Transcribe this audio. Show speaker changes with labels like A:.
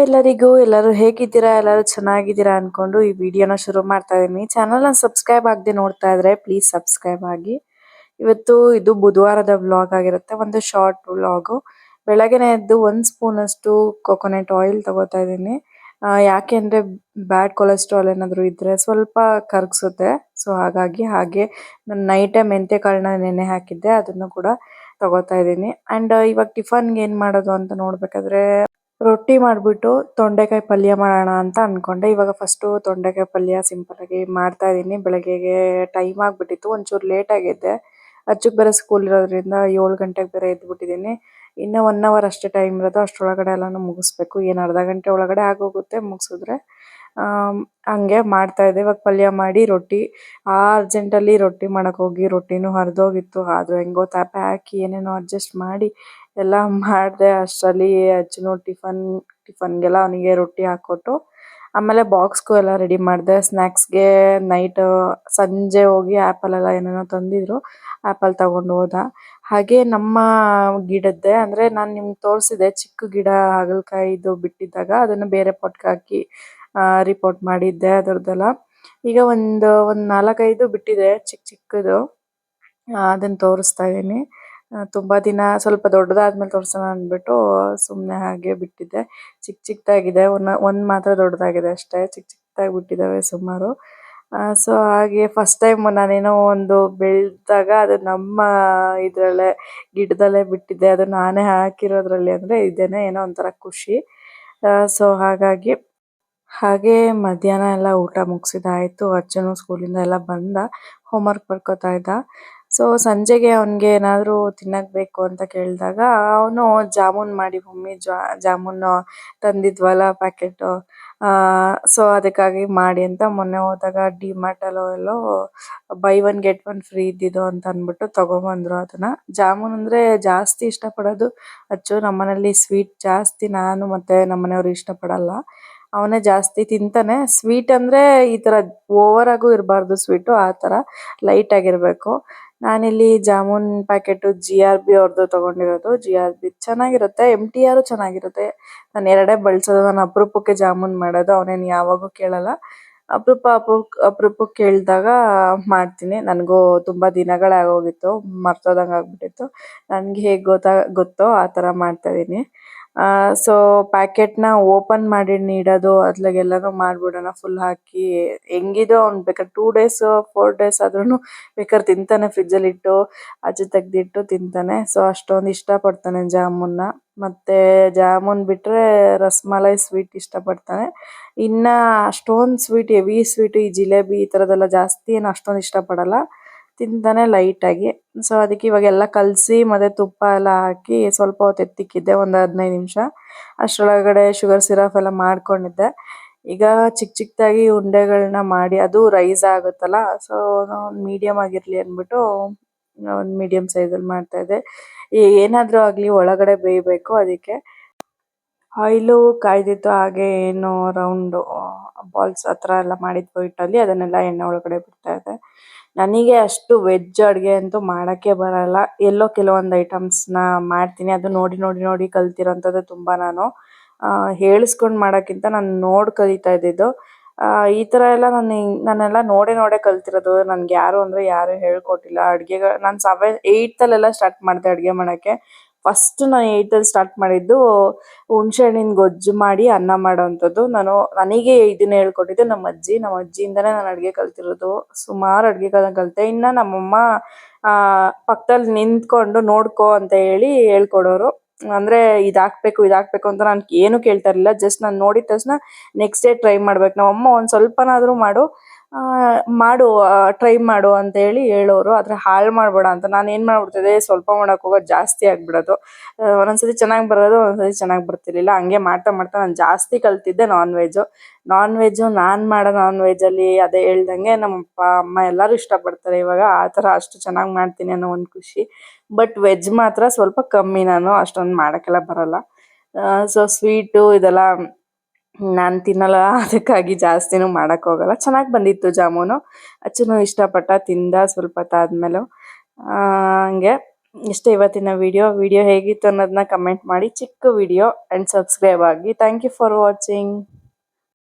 A: ಎಲ್ಲರಿಗೂ ಎಲ್ಲರೂ ಹೇಗಿದ್ದೀರಾ ಎಲ್ಲರೂ ಚೆನ್ನಾಗಿದ್ದೀರಾ ಅನ್ಕೊಂಡು ಈ ವಿಡಿಯೋನ ಶುರು ಮಾಡ್ತಾ ಇದೀನಿ. ಚಾನಲ್ನ ಸಬ್ಸ್ಕ್ರೈಬ್ ಆಗದೆ ನೋಡ್ತಾ ಇದ್ರೆ ಪ್ಲೀಸ್ ಸಬ್ಸ್ಕ್ರೈಬ್ ಆಗಿ. ಇವತ್ತು ಇದು ಬುಧವಾರದ ವ್ಲಾಗ್ ಆಗಿರುತ್ತೆ ಒಂದು ಶಾರ್ಟ್ ವ್ಲಾಗು ಬೆಳಗ್ಗೆನೆ ಎದ್ದು ಒಂದ್ ಸ್ಪೂನ್ ಅಷ್ಟು ಕೊಕೊನಟ್ ಆಯಿಲ್ ತಗೋತಾ ಇದೀನಿ. ಆ, ಯಾಕೆ ಅಂದ್ರೆ ಬ್ಯಾಡ್ ಕೊಲೆಸ್ಟ್ರಾಲ್ ಏನಾದ್ರು ಇದ್ರೆ ಸ್ವಲ್ಪ ಕರಗಿಸುತ್ತೆ. ಸೊ ಹಾಗಾಗಿ ಹಾಗೆ ನಾನು ನೈಟೇ ಮೆಂತ್ಯ ಕಾಳನ್ನ ನೆನೆ ಹಾಕಿದ್ದೆ ಅದನ್ನು ಕೂಡ ತಗೋತಾ ಇದ್ದೀನಿ ಅಂಡ್ ಇವಾಗ ಟಿಫನ್ಗೆ ಏನ್ ಮಾಡೋದು ಅಂತ ನೋಡ್ಬೇಕಾದ್ರೆ ರೊಟ್ಟಿ ಮಾಡ್ಬಿಟ್ಟು ತೊಂಡೆಕಾಯಿ ಪಲ್ಯ ಮಾಡೋಣ ಅಂತ ಅನ್ಕೊಂಡೆ. ಇವಾಗ ಫಸ್ಟ್ ತೊಂಡೆಕಾಯಿ ಪಲ್ಯ ಸಿಂಪಲ್ ಆಗಿ ಮಾಡ್ತಾ ಇದೀನಿ ಬೆಳಗ್ಗೆಗೆ ಟೈಮ್ ಆಗ್ಬಿಟ್ಟಿತ್ತು. ಒಂಚೂರು ಲೇಟ್ ಆಗಿದ್ದೆ. ಅಚ್ಚುಕ್ ಬೇರೆ ಸ್ಕೂಲ್ ಇರೋದ್ರಿಂದ ಏಳು ಗಂಟೆಗೆ ಬೇರೆ ಎದ್ಬಿಟ್ಟಿದ್ದೀನಿ. ಇನ್ನ ಒನ್ ಅವರ್ ಅಷ್ಟೇ ಟೈಮ್ ಇರೋದು. ಅಷ್ಟೊಳಗಡೆ ಎಲ್ಲಾನು ಮುಗಿಸ್ಬೇಕು. ಏನು ಅರ್ಧ ಗಂಟೆ ಒಳಗಡೆ ಆಗೋಗುತ್ತೆ ಮುಗಿಸಿದ್ರೆ. ಹಂಗೆ ಮಾಡ್ತಾ ಇದ್ದೆ. ಇವಾಗ ಪಲ್ಯ ಮಾಡಿ ರೊಟ್ಟಿ. ಆ ಅರ್ಜೆಂಟಲ್ಲಿ ರೊಟ್ಟಿ ಮಾಡೋಕ್ಕೋಗಿ ರೊಟ್ಟಿನೂ ಹರಿದೋಗಿತ್ತು. ಆದ್ರೂ ಹೆಂಗೋ ತಾಪೆ ಹಾಕಿ ಏನೇನೋ ಅಡ್ಜಸ್ಟ್ ಮಾಡಿ ಎಲ್ಲ ಮಾಡ್ದೆ ಅಷ್ಟರಲ್ಲಿ ಅಜ್ಜನು ಟಿಫನ್ ಟಿಫನ್ಗೆಲ್ಲ ಅವನಿಗೆ ರೊಟ್ಟಿ ಹಾಕ್ಕೊಟ್ಟು ಆಮೇಲೆ ಬಾಕ್ಸ್ಗೂ ಎಲ್ಲ ರೆಡಿ ಮಾಡಿದೆ. ಸ್ನ್ಯಾಕ್ಸ್ಗೆ ನೈಟ್ ಸಂಜೆ ಹೋಗಿ ಆಪಲ್ ಎಲ್ಲ ಏನೇನೋ ತಂದಿದ್ರು ಆಪಲ್ ತಗೊಂಡು ಹೋದ. ಹಾಗೆ ನಮ್ಮ ಗಿಡದ್ದೆ ಅಂದ್ರೆ ನಾನು ನಿಮ್ಗೆ ತೋರಿಸಿದೆ ಚಿಕ್ಕ ಗಿಡ ಹಾಗಲಕಾಯಿದು ಬಿಟ್ಟಿದ್ದಾಗ ಅದನ್ನ ಬೇರೆ ಪೊಟ್ಗೆ ಹಾಕಿ ರಿಪೋರ್ಟ್ ಮಾಡಿದ್ದೆ ಅದರದ್ದೆಲ್ಲ. ಈಗ ಒಂದು ಒಂದು ನಾಲ್ಕೈದು ಬಿಟ್ಟಿದೆ ಚಿಕ್ಕ ಚಿಕ್ಕದು. ಅದನ್ನು ತೋರಿಸ್ತಾ ಇದೀನಿ ಆ, ತುಂಬಾ ದಿನ ಸ್ವಲ್ಪ ದೊಡ್ಡದಾದ್ಮೇಲೆ ತೋರ್ಸೋಣ ಅಂದ್ಬಿಟ್ಟು ಸುಮ್ನೆ ಹಾಗೆ ಬಿಟ್ಟಿದ್ದೆ. ಚಿಕ್ಕ ಚಿಕ್ಕದಾಗಿದೆ ಒಂದ್ ಮಾತ್ರ ದೊಡ್ಡದಾಗಿದೆ ಅಷ್ಟೇ. ಚಿಕ್ಕ ಚಿಕ್ಕದಾಗಿ ಬಿಟ್ಟಿದ್ದಾವೆ ಸುಮಾರು. ಸೊ ಹಾಗೆ ಫಸ್ಟ್ ಟೈಮ್ ನಾನೇನೋ ಒಂದು ಬೆಳ್ದಾಗ ಅದು ನಮ್ಮ ಇದ್ರಲ್ಲೇ, ಗಿಡದಲ್ಲೇ ಬಿಟ್ಟಿದ್ದೆ. ಅದು ನಾನೇ ಹಾಕಿರೋದ್ರಲ್ಲಿ ಅಂದ್ರೆ ಇದೇನೆ ಏನೋ ಒಂಥರ ಖುಷಿ. ಸೊ ಹಾಗಾಗಿ ಹಾಗೆ ಮಧ್ಯಾಹ್ನ ಎಲ್ಲ ಊಟ ಮುಗಿಸಿದಾಯ್ತು. ಅಜ್ಜನು ಸ್ಕೂಲಿಂದ ಎಲ್ಲ ಬಂದ. ಹೋಮ್ವರ್ಕ್ ಬರ್ಕೋತಾ ಇದ್ದ. ಸೊ ಸಂಜೆಗೆ ಅವನಿಗೆ ಏನಾದ್ರು ತಿನ್ನಕ್ ಬೇಕು ಅಂತ ಕೇಳಿದಾಗ ಅವನು ಜಾಮೂನ್ ಮಾಡಿ ಮಮ್ಮಿ ಜಾಮೂನ್ ತಂದಿದ್ವಲ್ಲ ಪ್ಯಾಕೆಟ್ ಆ ಸೊ ಅದಕ್ಕಾಗಿ ಮಾಡಿ ಅಂತ ಮೊನ್ನೆ ಹೋದಾಗ ಡಿ ಮಾರ್ಟ್ ಅಲ್ಲೋ ಎಲ್ಲೋ buy one get one free ಇದ್ದಿದ್ದು ಅಂತ ಅಂದ್ಬಿಟ್ಟು ತಗೊಂಬಂದ್ರು ಅದನ್ನ. ಜಾಮೂನ್ ಅಂದ್ರೆ ಜಾಸ್ತಿ ಇಷ್ಟ ಪಡೋದು ಅಚ್ಚು, ನಮ್ಮನೇಲಿ ಸ್ವೀಟ್ ಜಾಸ್ತಿ ನಾನು ಮತ್ತೆ ನಮ್ಮನೆಯವರು ಇಷ್ಟ ಪಡಲ್ಲ ಅವನೇ ಜಾಸ್ತಿ ತಿಂತಾನೆ. ಸ್ವೀಟ್ ಅಂದ್ರೆ ಈ ತರ ಓವರ್ ಆಗು ಇರಬಾರ್ದು ಸ್ವೀಟ್ ಆ ತರ ಲೈಟ್ ಆಗಿರ್ಬೇಕು. ನಾನಿಲ್ಲಿ jamun packet G R B ಅವ್ರದ್ದು ತಗೊಂಡಿರೋದು. ಜಿ ಆರ್ ಬಿ ಚೆನ್ನಾಗಿರುತ್ತೆ, ಎಂ ಟಿ ಆರ್ ಚೆನ್ನಾಗಿರುತ್ತೆ. ನಾನು ಎರಡೇ ಬಳಸೋದು, ನಾನು ಅಪರೂಪಕ್ಕೆ ಜಾಮೂನ್ ಮಾಡೋದು, ಅವನೇನು ಯಾವಾಗೂ ಕೇಳಲ್ಲ. ಅಪರೂಪ ಅಪ್ರೂಪ್ ಅಪರೂಪಕ್ಕೆ ಕೇಳಿದಾಗ ಮಾಡ್ತೀನಿ. ನನಗೂ ತುಂಬ ದಿನಗಳಾಗೋಗಿತ್ತು ಮರ್ತೋದಂಗೆ ಆಗಿಬಿಟ್ಟಿತ್ತು ನನ್ಗೆ ಹೇಗ್ ಗೊತ್ತಾ, ಗೊತ್ತೋ ಆ ಥರ ಮಾಡ್ತಾ ಆ ಸೊ ಪ್ಯಾಕೆಟ್ನ ಓಪನ್ ಮಾಡಿ ಇಡೋದು ಅತ್ಲಾಗೆಲ್ಲಾನು ಮಾಡ್ಬಿಡೋಣ ಫುಲ್ ಹಾಕಿ. ಹೆಂಗಿದೋ ಅವ್ನ್ ಬೇಕಾದ್ರೆ ಟೂ ಡೇಸ್ ಫೋರ್ ಡೇಸ್ ಆದ್ರೂನು ಬೇಕಾದ್ರೆ ತಿಂತಾನೆ ಫ್ರಿಡ್ಜ್ ಅಲ್ಲಿ ಇಟ್ಟು, ಆಚೆ ತೆಗ್ದಿಟ್ಟು ತಿಂತಾನೆ. ಸೊ ಅಷ್ಟೊಂದು ಇಷ್ಟ ಪಡ್ತಾನೆ ಜಾಮೂನ್ನ ಮತ್ತೆ ಜಾಮೂನ್ ಬಿಟ್ರೆ ರಸಮಲೈ ಸ್ವೀಟ್ ಇಷ್ಟ ಪಡ್ತಾನೆ ಇನ್ನ ಅಷ್ಟೊಂದ್ ಸ್ವೀಟ್ ಹೆವಿ ಸ್ವೀಟ್ ಈ ಜಿಲೇಬಿ, ಈ ತರದೆಲ್ಲ ಜಾಸ್ತಿ ಏನ್ ಅಷ್ಟೊಂದ್ ಇಷ್ಟ ಪಡಲ್ಲ ತಿಂತಾನೆ ಲೈಟ್ ಆಗಿ. ಸೊ ಅದಕ್ಕೆ ಇವಾಗ ಎಲ್ಲ ಕಲಸಿ ಮತ್ತೆ ತುಪ್ಪ ಎಲ್ಲ ಹಾಕಿ ಸ್ವಲ್ಪ ಹೊತ್ತು ಎತ್ತಿಕ್ಕಿದ್ದೆ, ಒಂದು ಹದಿನೈದು ನಿಮಿಷ. ಅಷ್ಟರೊಳಗಡೆ ಶುಗರ್ ಸಿರಪ್ ಎಲ್ಲ ಮಾಡ್ಕೊಂಡಿದ್ದೆ. ಈಗ ಚಿಕ್ಕ ಚಿಕ್ಕದಾಗಿ ಉಂಡೆಗಳನ್ನ ಮಾಡಿ, ಅದು ರೈಸ್ ಆಗುತ್ತಲ್ಲ ಸೊ ಮೀಡಿಯಂ ಆಗಿರಲಿ ಅಂದ್ಬಿಟ್ಟು, ಒಂದು ಮೀಡಿಯಂ ಸೈಜಲ್ಲಿ ಮಾಡ್ತಾ ಇದ್ದೆ. ಏನಾದ್ರೂ ಆಗ್ಲಿ, ಒಳಗಡೆ ಬೇಯಬೇಕು ಅದಕ್ಕೆ. ಆಯಿಲು ಕಾಯ್ದಿತ್ತು ಹಾಗೆ ಏನು ರೌಂಡ್, ಬಾಲ್ಸ್ ಹತ್ರ ಎಲ್ಲ ಮಾಡಿದ್ವು ಹಿಟ್ಟಲ್ಲಿ. ಅದನ್ನೆಲ್ಲ ಎಣ್ಣೆ ಒಳಗಡೆ ಬಿಡ್ತಾ ಇದೆ. ನನಗೆ ಅಷ್ಟು ವೆಜ್ ಅಡುಗೆ ಅಂತೂ ಮಾಡಕ್ಕೆ ಬರಲ್ಲ. ಎಲ್ಲೋ ಕೆಲವೊಂದು ಐಟಮ್ಸ್ನ ಮಾಡ್ತೀನಿ. ಅದು ನೋಡಿ ನೋಡಿ ನೋಡಿ ಕಲ್ತಿರೋಂಥದ್ದು ತುಂಬಾ ನಾನು. ಆ ಮಾಡೋಕ್ಕಿಂತ ಮಾಡಕ್ಕಿಂತ ನೋಡಿ ಕಲಿತಾ ಇದ್ದಿದ್ದು. ಈ ತರ ಎಲ್ಲ ನಾನು ನಾನೆಲ್ಲ ನೋಡೇ ನೋಡೇ ಕಲ್ತಿರೋದು. ನನಗೆ ಯಾರು ಅಂದ್ರೆ ಯಾರು ಹೇಳ್ಕೊಟ್ಟಿಲ್ಲ ಅಡುಗೆಗಳು. ನಾನು ಸೆವೆನ್ ಏಯ್ತಲ್ಲೆಲ್ಲ ಸ್ಟಾರ್ಟ್ ಮಾಡಿದೆ ಅಡುಗೆ ಮಾಡಕ್ಕೆ. ಫಸ್ಟ್ ನಾನು ಏಯ್ತ್ ಅಲ್ಲಿ ಸ್ಟಾರ್ಟ್ ಮಾಡಿದ್ದು ಹುಣ್ಸೆ ಹಣ್ಣಿನ ಗೊಜ್ಜು ಮಾಡಿ ಅನ್ನ ಮಾಡೋವಂಥದ್ದು ನಾನು, ನನಗೆ ಇದನ್ನ ಹೇಳ್ಕೊಟ್ಟಿದ್ದು ನಮ್ಮ ಅಜ್ಜಿ. ನಮ್ಮ ಅಜ್ಜಿಯಿಂದಾನೇ ನಾನು ಅಡುಗೆ ಕಲ್ತಿರೋದು. ಸುಮಾರು ಅಡುಗೆಗಳನ್ನ ಕಲಿತೆ. ಇನ್ನ ನಮ್ಮಮ್ಮ ಪಕ್ಕದಲ್ಲಿ ನಿಂತ್ಕೊಂಡು ನೋಡ್ಕೋ ಅಂತ ಹೇಳಿ ಹೇಳ್ಕೊಡೋರು. ಅಂದ್ರೆ ಇದಾಕ್ಬೇಕು ಹಾಕ್ಬೇಕು ಇದ್ ಹಾಕ್ಬೇಕು ಅಂತ ನಾನು ಏನು ಕೇಳ್ತಾ ಇರಲಿಲ್ಲ. ಜಸ್ಟ್ ನಾನು ನೋಡಿದ ತಕ್ಷಣ ನೆಕ್ಸ್ಟ್ ಡೇ ಟ್ರೈ ಮಾಡ್ಬೇಕು. ನಮ್ಮಮ್ಮ ಒಂದು ಸ್ವಲ್ಪನಾದರೂ ಮಾಡು. ಮಾಡು ಟ್ರೈ ಮಾಡು ಅಂತ ಹೇಳಿ ಹೇಳೋರು. ಆದ್ರೆ ಹಾಳು ಮಾಡಬೇಡ ಅಂತ. ನಾನು ಏನು ಮಾಡ್ಬಿಡ್ತಿದ್ದೆ, ಸ್ವಲ್ಪ ಮಾಡಕ್ ಹೋಗೋದು ಜಾಸ್ತಿ ಆಗಿಬಿಡೋದು. ಒಂದೊಂದು ಒಂದೊಂದ್ಸತಿ ಚೆನ್ನಾಗಿ ಬರೋದು, ಒಂದೊಂದ್ಸತಿ ಚೆನ್ನಾಗಿ ಬರ್ತಿರ್ಲಿಲ್ಲ. ಹಂಗೆ ಮಾಡ್ತಾ ಮಾಡ್ತಾ ನಾನು ಜಾಸ್ತಿ ಕಲ್ತಿದ್ದೆ ನಾನ್ ವೆಜ್ಜು ನಾನ್ ವೆಜ್ಜು ನಾನು ಮಾಡೋ ನಾನ್ ವೆಜ್ಜಲ್ಲಿ ಅದೇ ಹೇಳ್ದಂಗೆ ನಮ್ಮ ಅಪ್ಪ, ಅಮ್ಮ ಎಲ್ಲರೂ ಇಷ್ಟ ಪಡ್ತಾರೆ ಆ ಥರ ಅಷ್ಟು ಚೆನ್ನಾಗಿ ಮಾಡ್ತೀನಿ ಅನ್ನೋ ಒಂದು ಖುಷಿ. ಬಟ್ ವೆಜ್ ಮಾತ್ರ ಸ್ವಲ್ಪ ಕಮ್ಮಿ ನಾನು. ಅಷ್ಟೊಂದು ಮಾಡೋಕ್ಕೆಲ್ಲ ಬರಲ್ಲ. ಸೊ ಸ್ವೀಟು ಇದೆಲ್ಲ ನಾನ್ ತಿನ್ನಲ್ಲ, ಅದಕ್ಕಾಗಿ ಜಾಸ್ತಿನೂ ಮಾಡೋಕ್ಕೋಗಲ್ಲ ಚೆನ್ನಾಗ್ ಬಂದಿತ್ತು ಜಾಮೂನು. ಅಚ್ಚುನು ಇಷ್ಟಪಟ್ಟ ತಿಂದ ಸ್ವಲ್ಪ ಹೊತ್ತಾದ್ಮೇಲೂ ಹಂಗೆ ಇಷ್ಟೇ ಇವತ್ತಿನ ವಿಡಿಯೋ. ವಿಡಿಯೋ ಹೇಗಿತ್ತು ಅನ್ನೋದನ್ನ ಕಮೆಂಟ್ ಮಾಡಿ. ಚಿಕ್ಕ ವಿಡಿಯೋ ಅಂಡ್ ಸಬ್ಸ್ಕ್ರೈಬ್ ಆಗಿ. Thank you for watching